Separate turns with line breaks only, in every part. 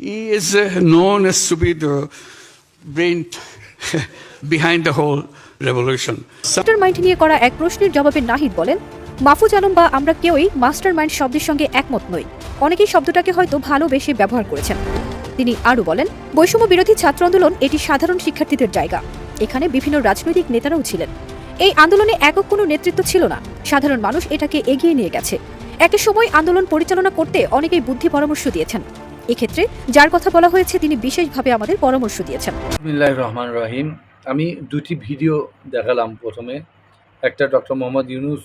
he is uh, known as to be the brain behind the whole revolution.
Mastermind নিয়ে করা এক প্রশ্নের জবাবে নাহিদ বলেন মাহফুজ আলম বা আমরা কেউই মাস্টার মাইন্ড শব্দের সঙ্গে একমত নই। অনেকেই শব্দটাকে হয়তো ভালোবেসে ব্যবহার করেছেন। তিনি আরও বলেন বৈষম্য বিরোধী ছাত্র আন্দোলন এটি সাধারণ শিক্ষার্থীদের জায়গা। এখানে বিভিন্ন রাজনৈতিক নেতারাও ছিলেন। এই আন্দোলনে একক কোনো নেতৃত্ব ছিল না। সাধারণ মানুষ এটাকে এগিয়ে নিয়ে গেছে। একটা সময় আন্দোলন পরিচালনা করতে অনেকেই বুদ্ধি পরামর্শ দিয়েছেন। এক্ষেত্রে যার কথা বলা হয়েছে, তিনি বিশেষভাবে আমাদের পরামর্শ দিয়েছেন।
রহমান রহিম। আমি দুটি ভিডিও দেখালাম প্রথমে। একটা ডক্টর মোহাম্মদ ইউনুস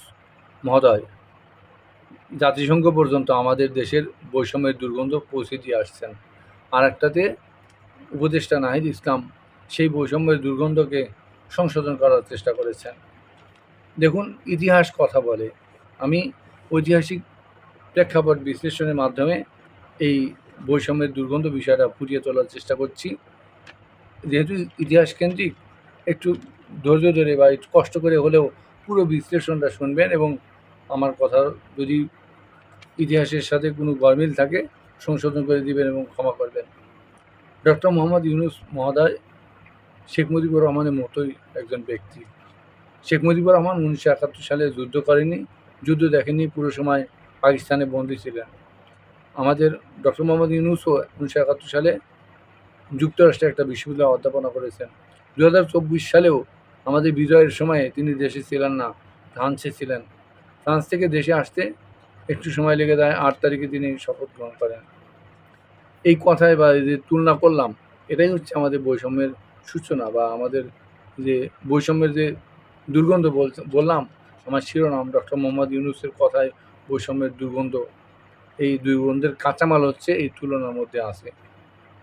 মহোদয়, জাতিসংঘ পর্যন্ত আমাদের দেশের বৈষম্যের দুর্গন্ধ পৌঁছে দিয়ে আসছেন। আর একটাতে উপদেষ্টা নাহিদ ইসলাম সেই বৈষম্যের দুর্গন্ধকে সংশোধন করার চেষ্টা করেছেন। দেখুন, ইতিহাস কথা বলে। আমি ঐতিহাসিক প্রেক্ষাপট বিশ্লেষণের মাধ্যমে এই বৈষম্যের দুর্গন্ধ বিষয়টা ফুটিয়ে তোলার চেষ্টা করছি। যেহেতু ইতিহাস কেন্দ্রিক, একটু ধৈর্য ধরে বা একটু কষ্ট করে হলেও পুরো বিশ্লেষণটা শুনবেন এবং আমার কথা যদি ইতিহাসের সাথে কোনো গরমিল থাকে, সংশোধন করে দিবেন এবং ক্ষমা করবেন। ডক্টর মোহাম্মদ ইউনুস মহোদয়, শেখ মুজিবুর রহমানের মতোই একজন ব্যক্তি। শেখ মুজিবুর রহমান উনিশশো একাত্তর সালে যুদ্ধ করেনি যুদ্ধ দেখেনি পুরো সময় পাকিস্তানে বন্দী ছিলেন। আমাদের ডক্টর মোহাম্মদ ইউনুসও উনিশশো একাত্তর সালে যুক্তরাষ্ট্রে একটা বিশ্ববিদ্যালয় অধ্যাপনা করেছেন। দু হাজার চব্বিশ সালেও আমাদের বিজয়ের সময়ে তিনি দেশে ছিলেন না, ফ্রান্সে ছিলেন। ফ্রান্স থেকে দেশে আসতে একটু সময় লেগে যায়, আট তারিখে তিনি শপথ গ্রহণ করেন। এই কথায় বা যে তুলনা করলাম, এটাই হচ্ছে আমাদের বৈষম্যের সূচনা বা আমাদের যে বৈষম্যের যে দুর্গন্ধ বল- বললাম, আমার শিরোনাম ডক্টর মোহাম্মদ ইউনুসের কথায় বৈষম্যের দুর্গন্ধ। এই দুর্গন্ধের কাঁচামাল হচ্ছে এই তুলনার মধ্যে আছে।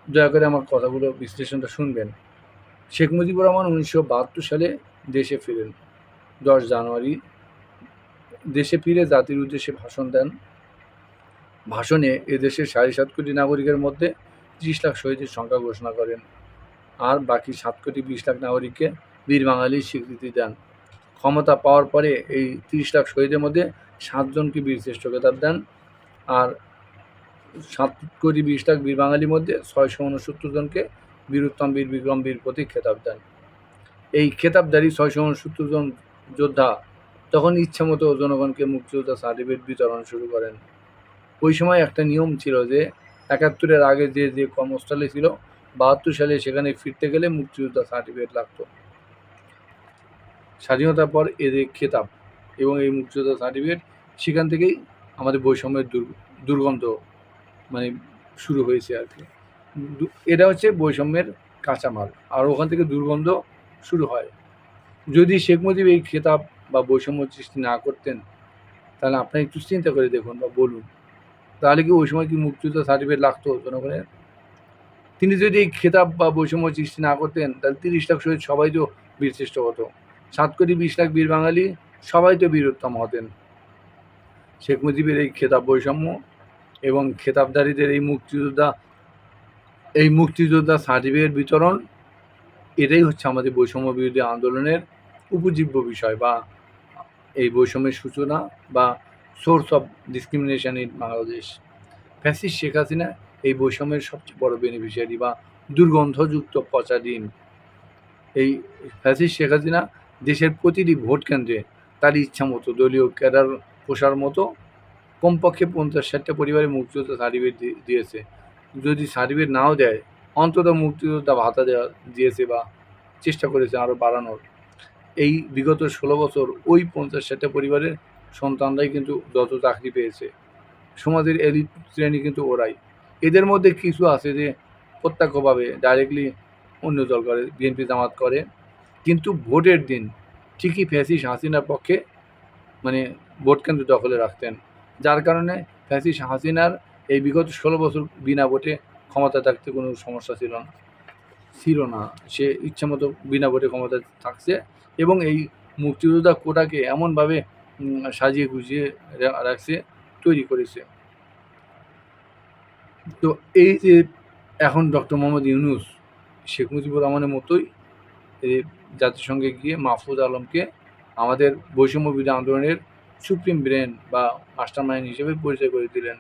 দয়া করে আমার কথাগুলো বিশ্লেষণটা শুনবেন। শেখ মুজিবুর রহমান উনিশশো বাহাত্তর সালে দেশে ফিরেন। দশ জানুয়ারি দেশে ফিরে জাতির উদ্দেশ্যে ভাষণ দেন। ভাষণে এদেশের সাড়ে সাত কোটি নাগরিকের মধ্যে ত্রিশ লাখ শহীদের সংখ্যা ঘোষণা করেন। আর বাকি সাত কোটি বিশ লাখ নাগরিককে বীর বাঙালির স্বীকৃতি দেন। ক্ষমতা পাওয়ার পরে এই তিরিশ লাখ শহীদের মধ্যে সাতজনকে বীরশ্রেষ্ঠ খেতাব দেন। আর সাত কোটি বিশ লাখ বীর বাঙালির মধ্যে ছয়শো উনসত্তর জনকে বীরুত্তম বীর বিক্রম বীর প্রতীক খেতাব দেন। এই খেতাবদারি ছয়শো উনসত্তর জন যোদ্ধা তখন ইচ্ছা মতো জনগণকে মুক্তিযোদ্ধা সার্টিফিকেট বিতরণ শুরু করেন। ওই সময় একটা নিয়ম ছিল যে একাত্তরের আগে যে যে কর্মস্থলে ছিল, বাহাত্তর সালে সেখানে ফিরতে গেলে মুক্তিযোদ্ধা সার্টিফিকেট লাগতো। স্বাধীনতার পর এদের খেতাব এবং এই মুক্তিযোদ্ধা সার্টিফিকেট সেখান থেকেই আমাদের বৈষম্যের দুর দুর্গন্ধ মানে শুরু হয়েছে আর কি। এটা হচ্ছে বৈষম্যের কাঁচামাল। আর ওখান থেকে দুর্গন্ধ শুরু হয়। যদি শেখ মুজিব এই খেতাব বা বৈষম্য সৃষ্টি না করতেন, তাহলে আপনি একটু চিন্তা করে দেখুন বা বলুন। তাহলে কি ওই সময় কি মুক্তিযুদ্ধ সার্টিফিকেট লাগতো জনগণের? তিনি যদি এই খেতাব বা বৈষম্য সৃষ্টি না করতেন, তাহলে তিরিশ লাখ শহীদ সবাই তো বীরশ্রেষ্ঠ হতো। সাত কোটি বিশ লাখ বীর বাঙালি সবাই তো বীরোত্তম হতেন। শেখ মুজিবের এই খেতাব বৈষম্য এবং খেতাবদারীদের এই মুক্তিযোদ্ধা এই মুক্তিযোদ্ধা সার্টিফিকেট বিতরণ, এটাই হচ্ছে আমাদের বৈষম্য বিরোধী আন্দোলনের উপজীব্য বিষয় বা এই বৈষম্যের সূচনা বা source of discrimination in Bangladesh fascist Sheikh Hasina এই বৈষম্যের সবচেয়ে বড় বেনিফিশিয়ারি বা দুর্গন্ধযুক্ত পচা ডিম এই ফ্যাসিস্ট শেখ হাসিনা দেশের প্রতিটি ভোট কেন্দ্রে তার ইচ্ছা মতো দলীয় ক্যাডার পোষার মতো। কমপক্ষে পঞ্চাশ ষাটটা পরিবারে মুক্তিযোদ্ধা সার্টিফিকেট দিয়েছে। যদি সার্টিফিকেট নাও দেয়, অন্তত মুক্তিযোদ্ধা ভাতা দেওয়া দিয়েছে বা চেষ্টা করেছে আরও বাড়ানোর। এই বিগত ষোলো বছর ওই পঞ্চাশ ষাটটা পরিবারের সন্তানরাই কিন্তু যত চাকরি পেয়েছে। সমাজের এলিট শ্রেণি কিন্তু ওরাই। এদের মধ্যে কিছু আছে যে প্রত্যক্ষভাবে ডাইরেক্টলি অন্য দল করে বিএনপি জামাত করে। কিন্তু ভোটের দিন ঠিকই ফ্যাসিস হাসিনার পক্ষে মানে ভোট কেন্দ্র দখলে রাখতেন। যার কারণে ফ্যাসিস হাসিনার এই বিগত ষোলো বছর বিনা ভোটে ক্ষমতা থাকতে কোনো সমস্যা ছিল না। ছিল না। সে ইচ্ছামতো বিনা ভোটে ক্ষমতা থাকছে এবং এই মুক্তিযোদ্ধা কোটাকে এমনভাবে সাজিয়ে গুছিয়ে রা- রাখছে, তৈরি করেছে। তো এই যে এখন ডক্টর মোহাম্মদ ইউনুস, শেখ মুজিবুর রহমানের মতোই জাতিসংঘে গিয়ে মাহফুজ আলমকে আমাদের বৈষম্য বিরোধী আন্দোলনের সুপ্রিম ব্রেন বা মাস্টার মাইন্ড হিসেবে পরিচয় করে দিলেন।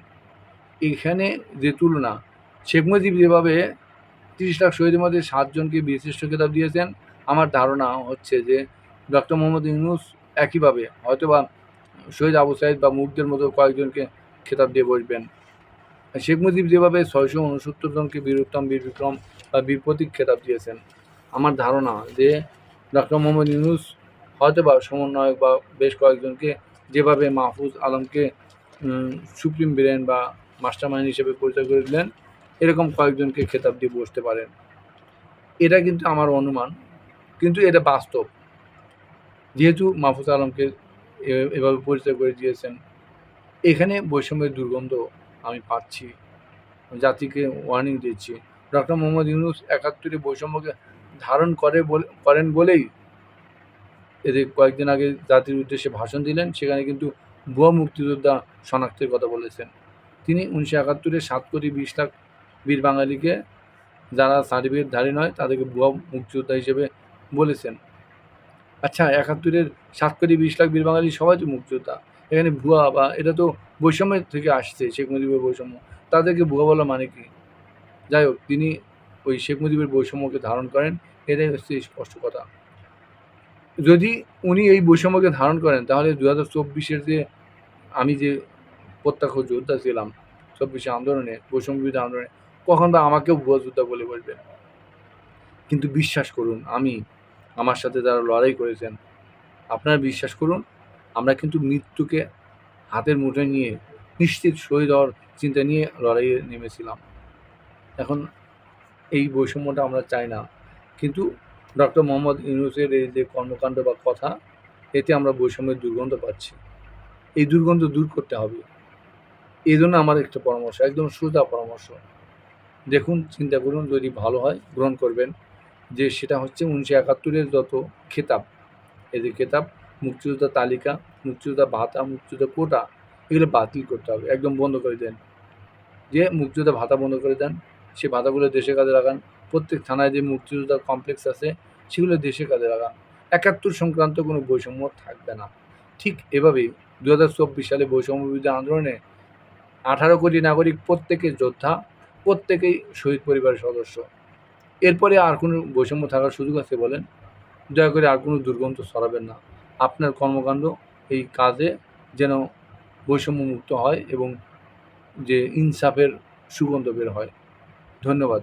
এখানে যে তুলনা, শেখ মুজিব যেভাবে তিরিশ লাখ শহীদের মধ্যে সাতজনকে বিশিষ্ট খেতাব দিয়েছেন, আমার ধারণা হচ্ছে যে ডক্টর মোহাম্মদ ইউনুস একইভাবে হয়তোবা শহীদ আবু সাইদ বা মুগ্ধের মতো কয়েকজনকে খেতাব দিয়ে বসবেন। শেখ মুজিব যেভাবে ছয়শো উনসত্তর জনকে বীর উত্তম বীর বিক্রম বা বীর প্রতীক খেতাব দিয়েছেন, আমার ধারণা যে ডক্টর মোহাম্মদ ইউনুস হয়তো বা সমন্বয়ক বা বেশ কয়েকজনকে যেভাবে মাহফুজ আলমকে সুপ্রিম ব্রেন বা মাস্টার মাইন্ড হিসেবে পরিচয় করে দিলেন, এরকম কয়েকজনকে খেতাব দিয়ে বসতে পারেন। এটা কিন্তু আমার অনুমান, কিন্তু এটা বাস্তব। যেহেতু মাহফুজ আলমকে এভাবে পরিচয় করে দিয়েছেন, এখানে বৈষম্যের দুর্গন্ধ আমি পাচ্ছি, জাতিকে ওয়ার্নিং দিচ্ছি। ডক্টর মোহাম্মদ ইউনুস একাত্তরে বৈষম্যকে ধারণ করে বলে, করেন বলেই এদের কয়েকদিন আগে জাতির উদ্দেশ্যে ভাষণ দিলেন, সেখানে কিন্তু ভুয়া মুক্তিযোদ্ধা শনাক্তের কথা বলেছেন। তিনি উনিশশো একাত্তরে সাত কোটি বিশ লাখ বীর বাঙালিকে যারা সার্টিফিকেটধারী নয়, তাদেরকে ভুয়া মুক্তিযোদ্ধা হিসেবে বলেছেন। আচ্ছা একাত্তরের সাত কোটি বিশ লাখ বীর বাঙালি সবাই তো মুক্তিযোদ্ধা। এখানে ভুয়া বা এটা তো বৈষম্যের থেকে আসছে, শেখ মুজিবের বৈষম্য। তাদেরকে ভুয়া বলা মানে কি? যাই হোক, তিনি ওই শেখ মুজিবের বৈষম্যকে ধারণ করেন, এটাই হচ্ছে স্পষ্ট কথা। যদি উনি এই বৈষম্যকে ধারণ করেন, তাহলে দু হাজার চব্বিশের যে আমি যে প্রত্যক্ষ যোদ্ধা ছিলাম, চব্বিশে আন্দোলনে, বৈষম্য বিরোধী আন্দোলনে, কখন বা আমাকেও ভুয়া যোদ্ধা বলে বলবেন? কিন্তু বিশ্বাস করুন, আমি আমার সাথে যারা লড়াই করেছেন, আপনারা বিশ্বাস করুন, আমরা কিন্তু মৃত্যুকে হাতের মুঠোয় নিয়ে নিশ্চিত শহীদ হওয়ার চিন্তা নিয়ে লড়াইয়ে নেমেছিলাম। এখন এই বৈষম্যটা আমরা চাই না, কিন্তু ডক্টর মোহাম্মদ ইউনুসের এই যে কর্মকাণ্ড বা কথা, এতে আমরা বৈষম্যের দুর্গন্ধ পাচ্ছি। এই দুর্গন্ধ দূর করতে হবে। এই জন্য আমার একটা পরামর্শ, একদম সোজা পরামর্শ। দেখুন, চিন্তা করুন, যদি ভালো হয়, গ্রহণ করবেন যে সেটা হচ্ছে উনিশশো একাত্তরের যত খেতাব, এই যে খেতাব, মুক্তিযোদ্ধা তালিকা, মুক্তিযোদ্ধা ভাতা, মুক্তিযোদ্ধা কোটা, এগুলো বাতিল করতে হবে, একদম বন্ধ করে দেন। যে মুক্তিযোদ্ধা ভাতা বন্ধ করে দেন, সে ভাতাগুলো দেশের কাজে লাগান প্রত্যেক থানায় যে মুক্তিযোদ্ধা কমপ্লেক্স আছে, সেগুলো দেশে কাজে লাগান। একাত্তর সংক্রান্ত কোনো বৈষম্য থাকবে না। ঠিক এভাবেই দু হাজার চব্বিশ সালে বৈষম্য বিরোধী আন্দোলনে আঠারো কোটি নাগরিক, প্রত্যেকে যোদ্ধা, প্রত্যেকেই শহীদ পরিবারের সদস্য। এরপরে আর কোনো বৈষম্য থাকার সুযোগ আছে বলেন? দয়া করে আর কোনো দুর্গন্ধ ছড়াবেন না। আপনার কর্মকাণ্ড এই কাজে যেন বৈষম্যমুক্ত হয় এবং যে ইনসাফের সুগন্ধ বের হয়। ধন্যবাদ।